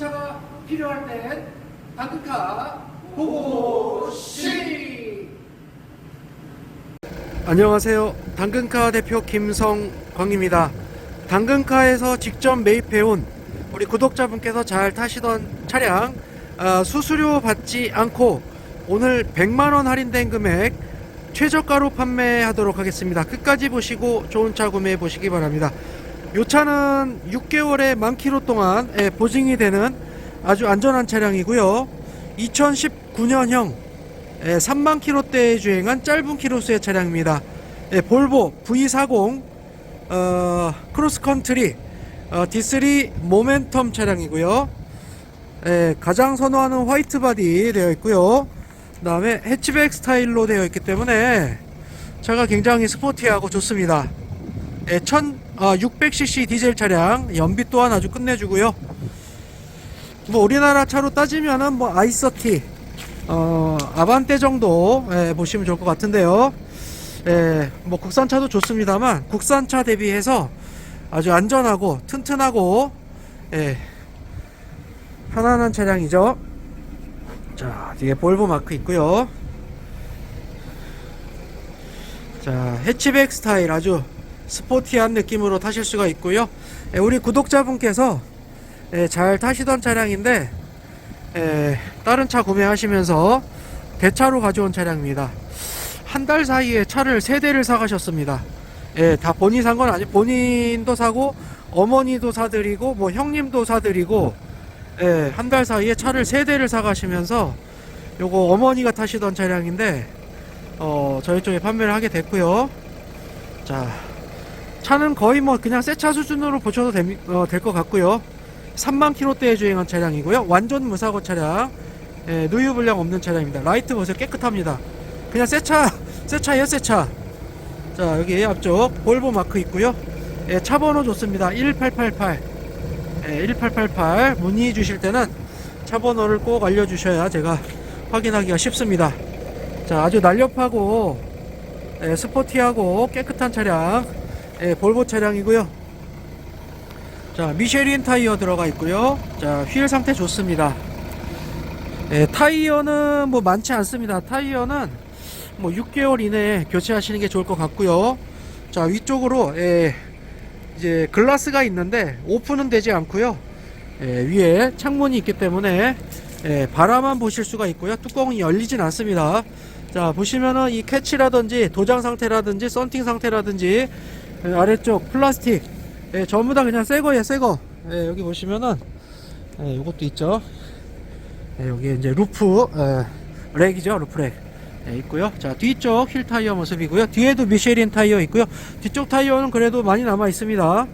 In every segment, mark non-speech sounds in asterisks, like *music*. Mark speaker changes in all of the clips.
Speaker 1: 차가 필요할 땐 당근카 고고씨 안녕하세요. 당근카 대표 김성광입니다. 당근카에서 직접 매입해온 우리 구독자분께서 잘 타시던 차량 아, 수수료 받지 않고 오늘 100만원 할인된 금액 최저가로 판매하도록 하겠습니다. 끝까지 보시고 좋은 차 구매해 보시기 바랍니다 이 차는 6개월에 만 킬로 동안 예, 보증이 되는 아주 안전한 차량이고요. 2019년형 3만 킬로대에 주행한 짧은 키로수의 차량입니다. 예, 볼보 V40 어, 크로스컨트리 어, D3 모멘텀 차량이고요. 예, 가장 선호하는 화이트 바디 되어 있고요. 그 다음에 해치백 스타일로 되어 있기 때문에 차가 굉장히 스포티하고 좋습니다. 예, 1600cc 디젤 차량 연비 또한 아주 끝내주고요. 뭐 우리나라 차로 따지면은 뭐 아이서티, 어 아반떼 정도 예, 보시면 좋을 것 같은데요. 예, 뭐 국산차도 좋습니다만 국산차 대비해서 아주 안전하고 튼튼하고 예, 편안한 차량이죠. 자 뒤에 볼보 마크 있고요. 자 해치백 스타일 아주 스포티한 느낌으로 타실 수가 있고요. 예, 우리 구독자분께서 예, 잘 타시던 차량인데 예, 다른 차 구매하시면서 대차로 가져온 차량입니다. 한 달 사이에 차를 세 대를 사가셨습니다. 예, 다 본인 산 건 아니 본인도 사고 어머니도 사드리고 뭐 형님도 사드리고 예, 한달 사이에 차를 세 대를 사가시면서 요거 어머니가 타시던 차량인데 어, 저희 쪽에 판매를 하게 됐고요. 자, 차는 거의 뭐 그냥 새 차 수준으로 보셔도 어, 될것 같고요. 3만 킬로대에 주행한 차량이고요. 완전 무사고 차량. 예, 누유 불량 없는 차량입니다. 라이트 보세요. 깨끗합니다. 그냥 새 차, *laughs* 새 차예요, 새 차. 자, 여기 앞쪽 볼보 마크 있고요. 예, 차 번호 좋습니다. 1888. 예, 1888 문의 주실 때는 차 번호를 꼭 알려 주셔야 제가 확인하기가 쉽습니다. 자, 아주 날렵하고 예, 스포티하고 깨끗한 차량. 예, 볼보 차량이고요. 자, 미쉐린 타이어 들어가 있고요. 자, 휠 상태 좋습니다. 예, 타이어는 뭐 많지 않습니다. 타이어는 뭐 6개월 이내에 교체하시는 게 좋을 것 같고요. 자, 위쪽으로 예, 이제 글라스가 있는데 오픈은 되지 않고요. 예, 위에 창문이 있기 때문에 예, 바라만 보실 수가 있고요. 뚜껑이 열리진 않습니다. 자, 보시면은 이 캐치라든지 도장 상태라든지 썬팅 상태라든지 예, 아래쪽 플라스틱 예, 전부 다 그냥 새 거예요, 새 거. 예, 여기 보시면은 예, 요것도 있죠. 예, 여기 이제 루프 예, 렉이죠, 루프 렉. 예, 있고요. 자, 뒤쪽 힐 타이어 모습이고요. 뒤에도 미쉐린 타이어 있고요. 뒤쪽 타이어는 그래도 많이 남아 있습니다.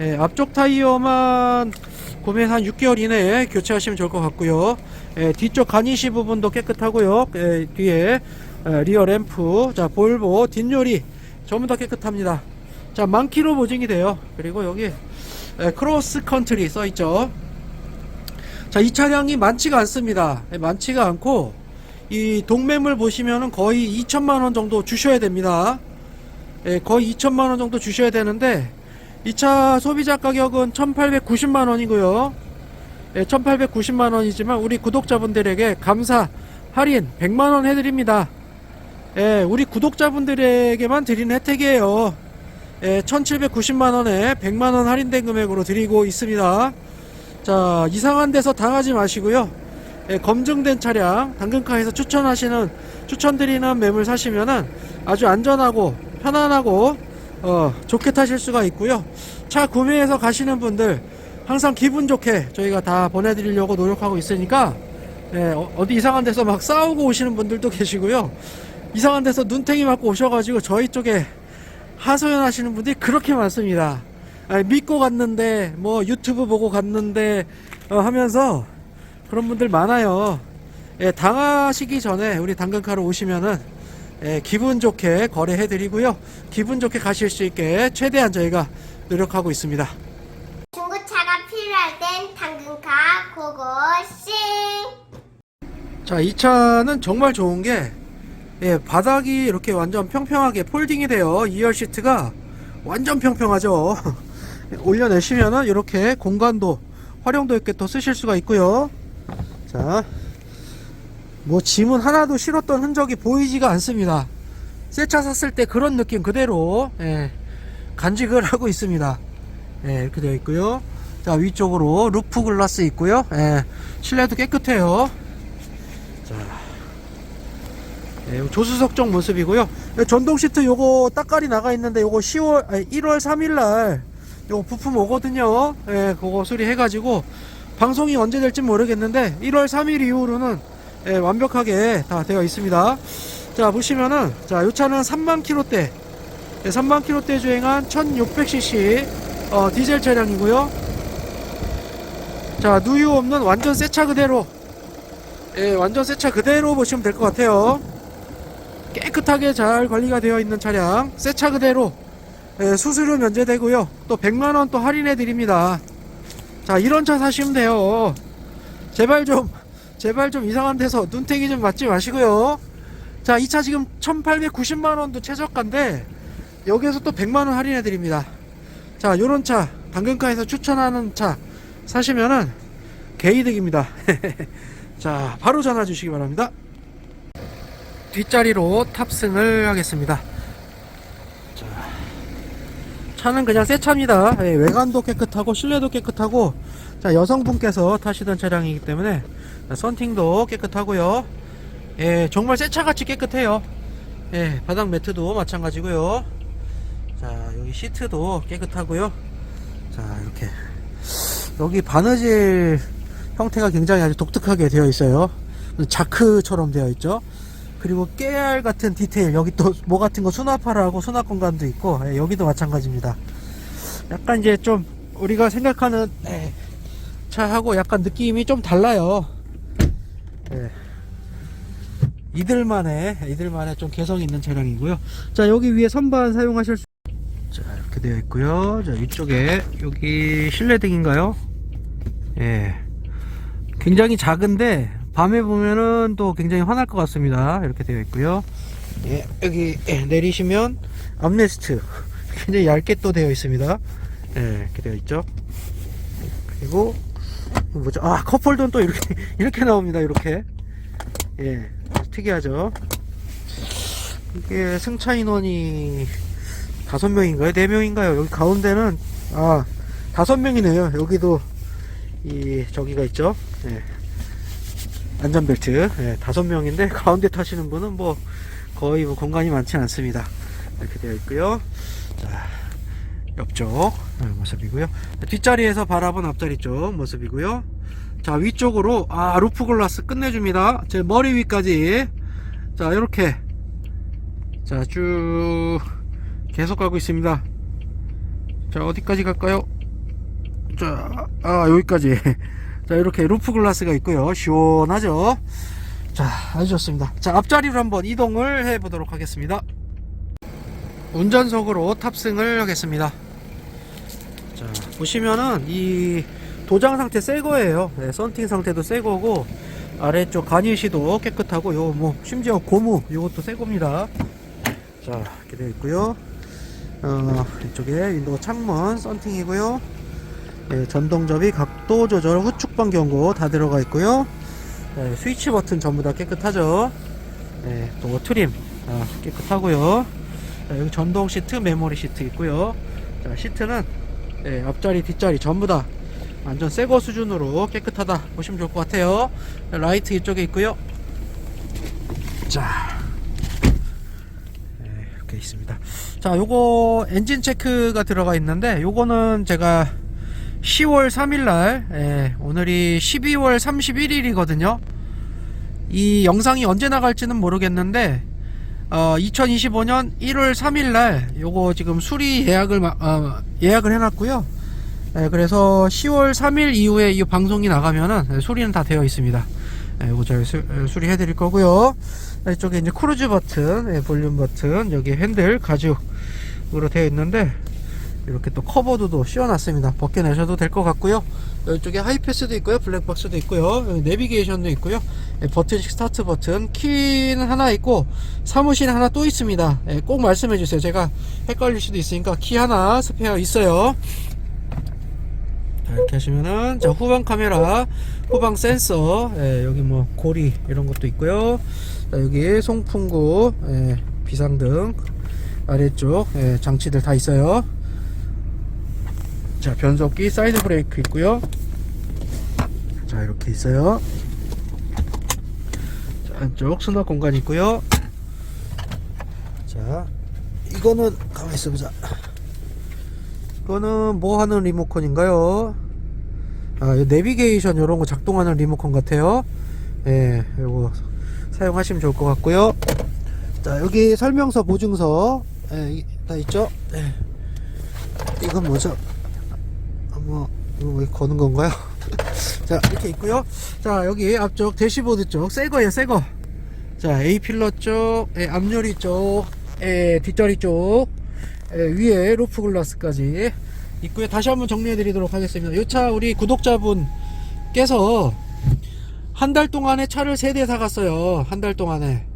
Speaker 1: 예, 앞쪽 타이어만 구매 한 6개월 이내에 교체하시면 좋을 것 같고요. 예, 뒤쪽 가니시 부분도 깨끗하고요. 예, 뒤에 예, 리어 램프, 자 볼보 뒷요리 전부 다 깨끗합니다. 자, 만 킬로 보증이 돼요. 그리고 여기 예, 크로스 컨트리 써 있죠. 자, 이 차량이 많지가 않습니다. 예, 많지가 않고 이 동매물 보시면은 거의 2천만 원 정도 주셔야 됩니다. 예, 거의 2천만 원 정도 주셔야 되는데 이 차 소비자 가격은 1,890만 원이고요. 예, 1,890만 원이지만 우리 구독자분들에게 감사 할인 100만 원 해드립니다. 예, 우리 구독자분들에게만 드리는 혜택이에요. 예, 1790만 원에 100만 원 할인된 금액으로 드리고 있습니다. 자, 이상한 데서 당하지 마시고요. 예, 검증된 차량 당근카에서 추천하시는 추천드리는 매물 사시면은 아주 안전하고 편안하고 어, 좋게 타실 수가 있고요. 차 구매해서 가시는 분들 항상 기분 좋게 저희가 다 보내드리려고 노력하고 있으니까 예, 어, 어디 이상한 데서 막 싸우고 오시는 분들도 계시고요. 이상한 데서 눈탱이 맞고 오셔가지고 저희 쪽에 하소연 하시는 분들이 그렇게 많습니다. 아, 믿고 갔는데 뭐 유튜브 보고 갔는데 어, 하면서 그런 분들 많아요. 예, 당하시기 전에 우리 당근카로 오시면은 예, 기분 좋게 거래해 드리고요. 기분 좋게 가실 수 있게 최대한 저희가 노력하고 있습니다.
Speaker 2: 중고차가 필요할 땐 당근카 고고싱
Speaker 1: 자, 이 차는 정말 좋은 게, 예, 바닥이 이렇게 완전 평평하게 폴딩이 돼요. 2열 시트가 완전 평평하죠. *laughs* 올려내시면은 이렇게 공간도 활용도 있게 또 쓰실 수가 있고요. 자, 뭐 짐은 하나도 실었던 흔적이 보이지가 않습니다. 새 차 샀을 때 그런 느낌 그대로 예, 간직을 *laughs* 하고 있습니다. 예, 이렇게 되어 있고요. 자, 위쪽으로 루프 글라스 있고요. 예, 실내도 깨끗해요. 자, 예, 조수석 쪽 모습이고요. 예, 전동 시트 요거 딱깔이 나가 있는데 요거 10월, 아니 1월 3일 날 요거 부품 오거든요. 예, 그거 수리해 가지고 방송이 언제 될지 모르겠는데 1월 3일 이후로는 예, 완벽하게 다 되어 있습니다. 자 보시면은 자 요 차는 3만 킬로대 예, 3만 킬로대 주행한 1600cc 어, 디젤 차량이고요. 자 누유 없는 완전 새 차 그대로 예, 완전 새 차 그대로 보시면 될 것 같아요. 깨끗하게 잘 관리가 되어 있는 차량 새 차 그대로 예, 수수료 면제되고요. 또 100만 원 또 할인해 드립니다. 자 이런 차 사시면 돼요. 제발 좀 제발 좀 이상한 데서 눈탱이 좀 맞지 마시고요. 자, 이 차 지금 1890만 원도 최저가인데 여기에서 또 100만 원 할인해 드립니다. 자, 요런 차 당근가에서 추천하는 차 사시면은 개이득입니다. *laughs* 자, 바로 전화 주시기 바랍니다. 뒷자리로 탑승을 하겠습니다. 자, 차는 그냥 새 차입니다. 예, 외관도 깨끗하고 실내도 깨끗하고 자, 여성분께서 타시던 차량이기 때문에 자, 썬팅도 깨끗하고요. 예, 정말 새 차같이 깨끗해요. 예, 바닥 매트도 마찬가지고요. 자, 여기 시트도 깨끗하고요. 자, 이렇게 여기 바느질 형태가 굉장히 아주 독특하게 되어 있어요. 자크처럼 되어 있죠. 그리고 깨알 같은 디테일 여기 또 뭐 같은 거 수납하라고 수납 공간도 있고 예, 여기도 마찬가지입니다. 약간 이제 좀 우리가 생각하는 예, 차하고 약간 느낌이 좀 달라요. 예. 이들만의 이들만의 좀 개성 있는 차량이고요. 자 여기 위에 선반 사용하실 수. 자 이렇게 되어 있고요. 자 위쪽에 여기 실내등인가요? 예. 굉장히 작은데 밤에 보면은 또 굉장히 환할 것 같습니다. 이렇게 되어 있고요. 예 여기 예, 내리시면 암레스트 굉장히 얇게 또 되어 있습니다. 예 이렇게 되어 있죠. 그리고 뭐죠? 아 컵홀더는 또 이렇게 *laughs* 이렇게 나옵니다. 이렇게 예 특이하죠. 이게 승차 인원이 다섯 명인가요? 네 명인가요? 여기 가운데는 아 다섯 명이네요. 여기도 이 저기가 있죠. 예. 안전벨트 예, 다섯 명인데 가운데 타시는 분은 뭐 거의 뭐 공간이 많지 않습니다. 이렇게 되어 있고요. 자 옆쪽 예, 모습이고요. 뒷자리에서 바라본 앞자리 쪽 모습이고요. 자 위쪽으로 아 루프 글라스 끝내줍니다. 제 머리 위까지 자 이렇게 자 쭉 계속 가고 있습니다. 자 어디까지 갈까요? 자, 아, 여기까지. 자, 이렇게 루프 글라스가 있고요. 시원하죠? 자, 아주 좋습니다. 자, 앞자리로 한번 이동을 해 보도록 하겠습니다. 운전석으로 탑승을 하겠습니다. 자, 보시면은 이 도장 상태 새 거예요. 네, 썬팅 상태도 새 거고 아래쪽 가니시도 깨끗하고 요 뭐 심지어 고무 요것도 새 겁니다. 자, 이렇게 되어 있고요. 어, 이쪽에 윈도우 창문 썬팅이고요. 네, 전동 접이 각도 조절 후 축방 경고 다 들어가 있고요. 네, 스위치 버튼 전부 다 깨끗하죠. 네, 또 트림 아, 깨끗하고요. 자, 여기 전동 시트, 메모리 시트 있고요. 자, 시트는 네, 앞자리, 뒷자리 전부 다 완전 새거 수준으로 깨끗하다 보시면 좋을 것 같아요. 자, 라이트 이쪽에 있고요. 자, 네, 이렇게 있습니다. 자, 요거 엔진 체크가 들어가 있는데 요거는 제가 10월 3일날 예, 오늘이 12월 31일이거든요. 이 영상이 언제 나갈지는 모르겠는데 어, 2025년 1월 3일날 요거 지금 수리 예약을 마- 어, 예약을 해놨고요. 예, 그래서 10월 3일 이후에 이 방송이 나가면은 예, 수리는 다 되어 있습니다. 예, 요거 잘 수, 예, 수리해 드릴 거고요. 이쪽에 이제 크루즈 버튼 예, 볼륨 버튼 여기 핸들 가죽으로 되어 있는데 이렇게 또 커버도도 씌워놨습니다. 벗겨내셔도 될 것 같고요. 이쪽에 하이패스도 있고요. 블랙박스도 있고요. 내비게이션도 있고요. 예, 버튼식 스타트 버튼, 키는 하나 있고 사무실 하나 또 있습니다. 예, 꼭 말씀해 주세요. 제가 헷갈릴 수도 있으니까 키 하나 스페어 있어요. 자, 이렇게 하시면은 자 후방 카메라 후방 센서 예, 여기 뭐 고리 이런 것도 있고요 자, 여기 송풍구 예, 비상등 아래쪽 예, 장치들 다 있어요 자 변속기 사이드 브레이크 있고요. 자 이렇게 있어요. 자 안쪽 수납 공간 있고요. 자 이거는 가만히 있어보자. 이거는 뭐 하는 리모컨인가요? 아이 내비게이션 이런 거 작동하는 리모컨 같아요. 예 요거 사용하시면 좋을 것 같고요. 자 여기 설명서 보증서 예, 이- 다 있죠? 예. 이건 뭐죠? 아, 뭐 이거 왜 거는 건가요? *laughs* 자 이렇게 있고요. 자 여기 앞쪽 대시보드 쪽. 새 거예요 새 거. 자 A 필러 쪽 예, 앞유리 쪽 예, 뒷자리 쪽 예, 위에 루프 글라스까지 있고요. 다시 한번 정리해 드리도록 하겠습니다. 이 차 우리 구독자분께서 한 달 동안에 차를 세 대 사갔어요. 한 달 동안에.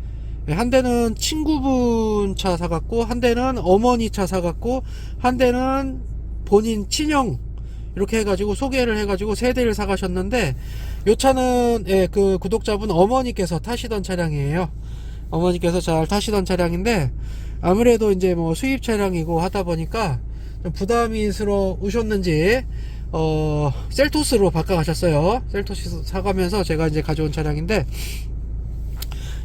Speaker 1: 예, 한 대는 친구분 차 사갔고 한 대는 어머니 차 사갔고 한 대는 본인 친형 이렇게 해가지고 소개를 해가지고 세 대를 사가셨는데 요 차는 예, 그 구독자분 어머니께서 타시던 차량이에요. 어머니께서 잘 타시던 차량인데 아무래도 이제 뭐 수입 차량이고 하다 보니까 좀 부담이스러우셨는지 어 셀토스로 바꿔가셨어요. 셀토스 사가면서 제가 이제 가져온 차량인데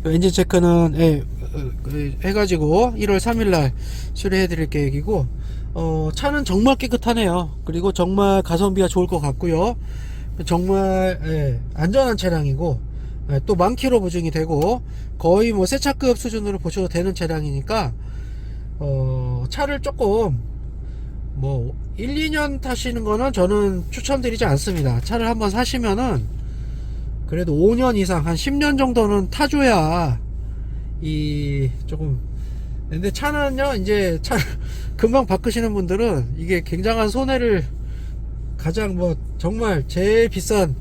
Speaker 1: 엔진 체크는 예, 어, 그, 해가지고 1월 3일날 수리해 드릴 계획이고 어, 차는 정말 깨끗하네요. 그리고 정말 가성비가 좋을 것 같고요. 정말 예, 안전한 차량이고 예, 또 만키로 보증이 되고 거의 뭐새 차급 수준으로 보셔도 되는 차량이니까 어, 차를 조금 뭐 1, 2년 타시는 거는 저는 추천드리지 않습니다. 차를 한번 사시면은 그래도 5년 이상 한 10년 정도는 타줘야 이 조금 근데 차는요 이제 차 *laughs* 금방 바꾸시는 분들은 이게 굉장한 손해를 가장 뭐 정말 제일 비싼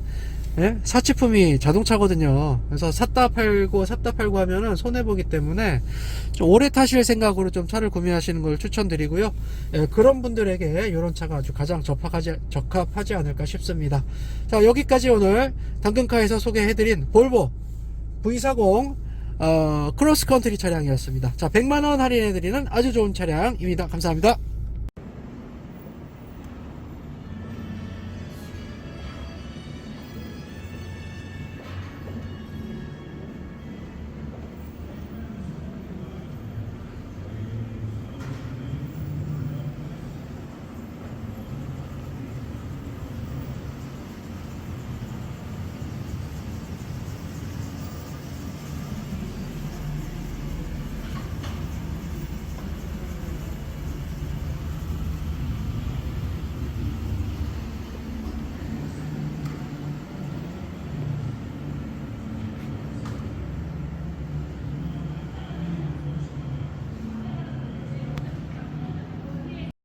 Speaker 1: 예? 사치품이 자동차거든요. 그래서 샀다 팔고 샀다 팔고 하면은 손해 보기 때문에 좀 오래 타실 생각으로 좀 차를 구매하시는 걸 추천드리고요. 예, 그런 분들에게 이런 차가 아주 가장 적합하지, 적합하지 않을까 싶습니다. 자 여기까지 오늘 당근카에서 소개해드린 볼보 V40 어, 크로스컨트리 차량이었습니다. 자 100만원 할인해드리는 아주 좋은 차량입니다. 감사합니다